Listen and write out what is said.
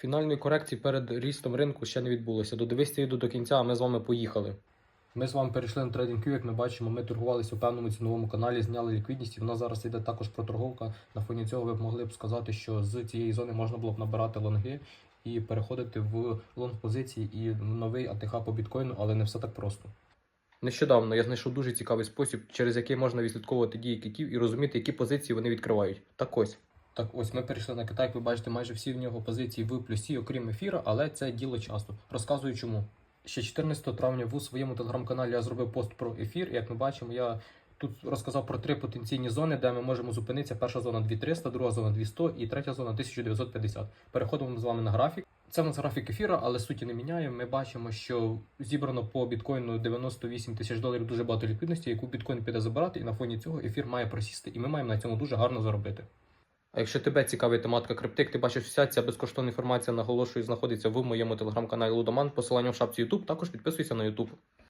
Фінальної корекції перед рістом ринку ще не відбулося. Додивись це відео до кінця, а ми з вами поїхали. Ми з вами перейшли на TradingView, як ми бачимо, ми торгувалися у певному ціновому каналі, зняли ліквідність, і в нас зараз йде також проторговка. На фоні цього ви б могли б сказати, що з цієї зони можна було б набирати лонги і переходити в лонг позиції і новий АТХ по біткоїну, але не все так просто. Нещодавно я знайшов дуже цікавий спосіб, через який можна відслідковувати дії китів і розуміти, які позиції вони відкривають. Так ось. Так ось ми перейшли на Китай, як ви бачите, майже всі в нього позиції в плюсі, окрім ефіра, але це діло часу. Розказую чому. Ще 14 травня в своєму телеграм-каналі я зробив пост про ефір. Як ми бачимо, я тут розказав про три потенційні зони, де ми можемо зупинитися. Перша зона 2300, друга зона 200 і третя зона 1950. Переходимо з вами на графік. Це в нас графік ефіра, але суті не міняє. Ми бачимо, що зібрано по біткоїну 98 тисяч доларів дуже багато ліквідності, яку біткоін піде забирати, і на фоні цього ефір має просісти, і ми маємо на цьому дуже гарно заробити. А якщо тебе цікавить тематика криптик, ти бачиш вся ця безкоштовна інформація, наголошую, знаходиться в моєму телеграм-каналі Лудоман. Посилання в шапці YouTube, також підписуйся на YouTube.